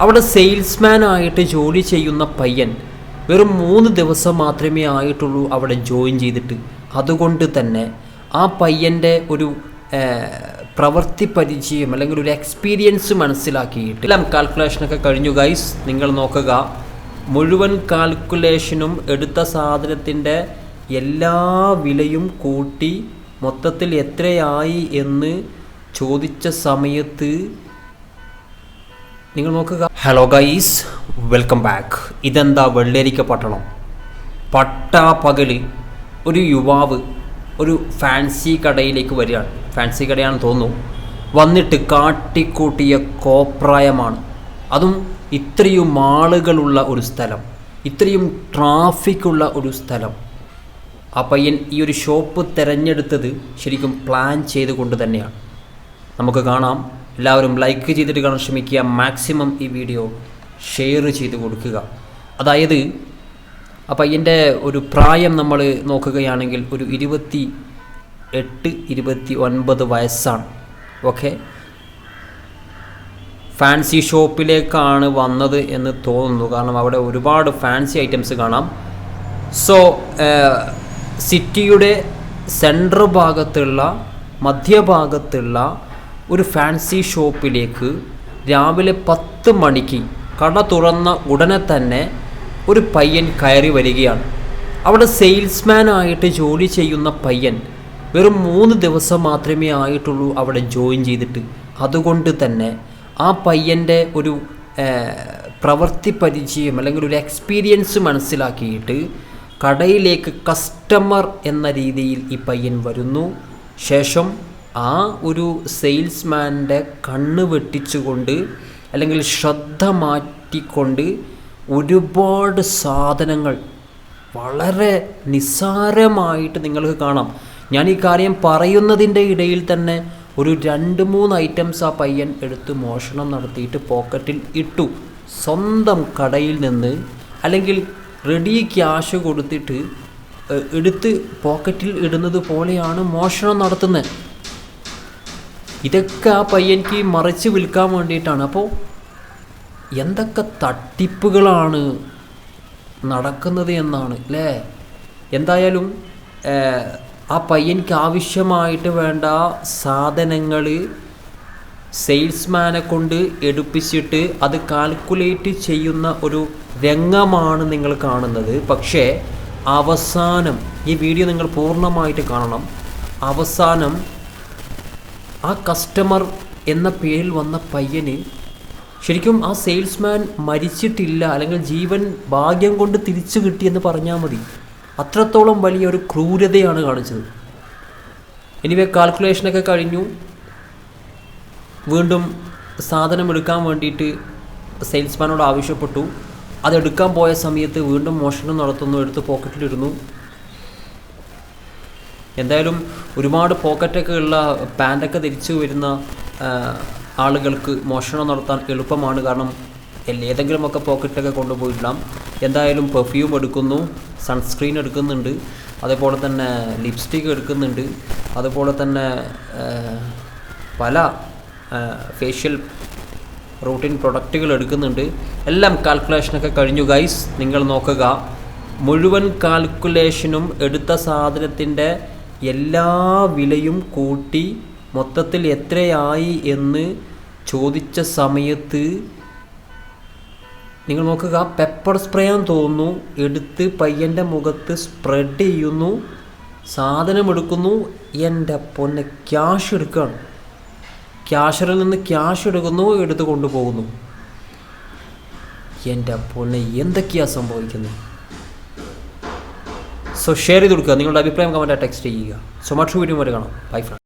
അവിടെ സെയിൽസ്മാൻ ആയിട്ട് ജോലി ചെയ്യുന്ന പയ്യൻ വെറും മൂന്ന് ദിവസം മാത്രമേ ആയിട്ടുള്ളൂ അവിടെ ജോയിൻ ചെയ്തിട്ട്. അതുകൊണ്ട് തന്നെ ആ പയ്യന്റെ ഒരു പ്രവൃത്തി പരിചയം അല്ലെങ്കിൽ ഒരു എക്സ്പീരിയൻസ് മനസ്സിലാക്കിയിട്ട് എല്ലാം കാൽക്കുലേഷനൊക്കെ കഴിഞ്ഞു ഗൈസ് നിങ്ങൾ നോക്കുക. മുഴുവൻ കാൽക്കുലേഷനും എടുത്ത സാധനത്തിന്റെ എല്ലാ വിലയും കൂട്ടി മൊത്തത്തിൽ എത്രയായി എന്ന് ചോദിച്ച സമയത്ത് നിങ്ങൾ നോക്കുക. ഹലോ ഗൈസ് വെൽക്കം ബാക്ക് ഇതെന്താ വെള്ളരിക്ക പട്ടണം? പട്ടാ പകൽ ഒരു യുവാവ് ഒരു ഫാൻസി കടയിലേക്ക് വരികയാണ്. ഫാൻസി കടയാണെന്ന് തോന്നുന്നു. വന്നിട്ട് കാട്ടിക്കൂട്ടിയ കോപ്രായമാണ്. അതും ഇത്രയും ആളുകളുള്ള ഒരു സ്ഥലം. ഇത്രയും ട്രാഫിക്കുള്ള ഒരു സ്ഥലം. ആ പയ്യൻ ഈ ഒരു ഷോപ്പ് തിരഞ്ഞെടുത്തത് ശരിക്കും പ്ലാൻ ചെയ്തുകൊണ്ട് തന്നെയാണ്. നമുക്ക് കാണാം. എല്ലാവരും ലൈക്ക് ചെയ്തിട്ട് കാണാൻ ശ്രമിക്കുക. മാക്സിമം ഈ വീഡിയോ ഷെയർ ചെയ്ത് കൊടുക്കുക. അതായത് ആ പയ്യന്റെ ഒരു പ്രായം നമ്മൾ നോക്കുകയാണെങ്കിൽ ഒരു ഇരുപത്തി എട്ട് ഇരുപത്തി ഒൻപത് വയസ്സാണ്. ഓക്കെ ഫാൻസി ഷോപ്പിലേക്കാണ് വന്നത് എന്ന് തോന്നുന്നു. കാരണം അവിടെ ഒരുപാട് ഫാൻസി ഐറ്റംസ് കാണാം. സോ സിറ്റിയുടെ സെൻട്രൽ ഭാഗത്തുള്ള മധ്യഭാഗത്തുള്ള ഒരു ഫാൻസി ഷോപ്പിലേക്ക് രാവിലെ പത്ത് മണിക്ക് കട തുറന്ന ഉടനെ തന്നെ ഒരു പയ്യൻ കയറി വരികയാണ്. അവിടെ സെയിൽസ്മാൻ ആയിട്ട് ജോലി ചെയ്യുന്ന പയ്യൻ വെറും മൂന്ന് ദിവസം മാത്രമേ ആയിട്ടുള്ളൂ അവിടെ ജോയിൻ ചെയ്തിട്ട്. അതുകൊണ്ട് തന്നെ ആ പയ്യന്റെ ഒരു പ്രവൃത്തി പരിചയം അല്ലെങ്കിൽ ഒരു എക്സ്പീരിയൻസ് മനസ്സിലാക്കിയിട്ട് കടയിലേക്ക് കസ്റ്റമർ എന്ന രീതിയിൽ ഈ പയ്യൻ വരുന്നു. ശേഷം ആ ഒരു സെയിൽസ്മാന്റെ കണ്ണ് വെട്ടിച്ചുകൊണ്ട് അല്ലെങ്കിൽ ശ്രദ്ധ മാറ്റിക്കൊണ്ട് ഒരുപാട് സാധനങ്ങൾ വളരെ നിസ്സാരമായിട്ട് നിങ്ങൾക്ക് കാണാം. ഞാൻ ഈ കാര്യം പറയുന്നതിന്റെ ഇടയിൽ തന്നെ ഒരു രണ്ട് മൂന്ന് ഐറ്റംസ് ആ പയ്യൻ എടുത്ത് മോഷണം നടത്തിയിട്ട് പോക്കറ്റിൽ ഇട്ടു. സ്വന്തം കടയിൽ നിന്ന് അല്ലെങ്കിൽ റെഡി ക്യാഷ് കൊടുത്തിട്ട് എടുത്ത് പോക്കറ്റിൽ ഇടുന്നത് പോലെയാണ് മോഷണം നടത്തുന്നത്. ഇതൊക്കെ ആ പയ്യൻക്ക് മറിച്ച് വിൽക്കാൻ വേണ്ടിയിട്ടാണ്. അപ്പോൾ എന്തൊക്കെ തട്ടിപ്പുകളാണ് നടക്കുന്നത് എന്നാണ് അല്ലേ എന്തായാലും ആ പയ്യൻക്ക് ആവശ്യമായിട്ട് വേണ്ട സാധനങ്ങൾ സെയിൽസ്മാനെ കൊണ്ട് എടുപ്പിച്ചിട്ട് അത് കാൽക്കുലേറ്റ് ചെയ്യുന്ന ഒരു രംഗമാണ് നിങ്ങൾ കാണുന്നത്. പക്ഷേ അവസാനം ഈ വീഡിയോ നിങ്ങൾ പൂർണമായിട്ട് കാണണം. അവസാനം ആ കസ്റ്റമർ എന്ന പേരിൽ വന്ന പയ്യന് ശരിക്കും ആ സെയിൽസ്മാൻ മരിച്ചിട്ടില്ല അല്ലെങ്കിൽ ജീവൻ ഭാഗ്യം കൊണ്ട് തിരിച്ചു കിട്ടിയെന്ന് പറഞ്ഞാൽ മതി. അത്രത്തോളം വലിയ ഒരു ക്രൂരതയാണ് കാണിച്ചത്. എനിവേ കാൽക്കുലേഷനൊക്കെ കഴിഞ്ഞു. വീണ്ടും സാധനം എടുക്കാൻ വേണ്ടിയിട്ട് സെയിൽസ്മാനോട് ആവശ്യപ്പെട്ടു. അതെടുക്കാൻ പോയ സമയത്ത് വീണ്ടും മോഷണം നടത്തുന്നു എടുത്ത് പോക്കറ്റിലിടുന്നു എന്തായാലും ഒരുപാട് പോക്കറ്റൊക്കെ ഉള്ള പാന്റൊക്കെ ധരിച്ചു വരുന്ന ആളുകൾക്ക് മോഷണം നടത്താൻ എളുപ്പമാണ്. കാരണം ഏതെങ്കിലുമൊക്കെ പോക്കറ്റൊക്കെ കൊണ്ടുപോയിടാം. എന്തായാലും പെർഫ്യൂം എടുക്കുന്നു സൺസ്ക്രീൻ എടുക്കുന്നുണ്ട്. അതേപോലെ തന്നെ ലിപ്സ്റ്റിക് എടുക്കുന്നുണ്ട്. അതുപോലെ തന്നെ പല ഫേഷ്യൽ റൂട്ടീൻ പ്രൊഡക്റ്റുകൾ എടുക്കുന്നുണ്ട്. എല്ലാം കാൽക്കുലേഷനൊക്കെ കഴിഞ്ഞു ഗൈസ് നിങ്ങൾ നോക്കുക. മുഴുവൻ കാൽക്കുലേഷനും എടുത്ത സാധനത്തിന്റെ എല്ലാ വിലയും കൂട്ടി മൊത്തത്തിൽ എത്രയായി എന്ന് ചോദിച്ച സമയത്ത് നിങ്ങൾ നോക്കുക പെപ്പർ സ്പ്രേ ആണെന്ന് തോന്നുന്നു. എടുത്ത് പയ്യന്റെ മുഖത്ത് സ്പ്രെഡ് ചെയ്യുന്നു. സാധനം എടുക്കുന്നു. എന്റെ പൊന്നെ ക്യാഷ് എടുക്കുകയാണ്. ക്യാഷറിൽ നിന്ന് ക്യാഷ് എടുക്കുന്നു എടുത്ത് കൊണ്ടുപോകുന്നു. എന്റെ പൊന്നെ എന്തൊക്കെയാണ് സംഭവിക്കുന്നത്? സോ ഷെയർ ചെയ്ത് കൊടുക്കുക. നിങ്ങളുടെ അഭിപ്രായം കമന്റായി ടെക്സ്റ്റ് ചെയ്യുക. സോ മറ്റൊരു വീഡിയോ വരെ കാണാം. By front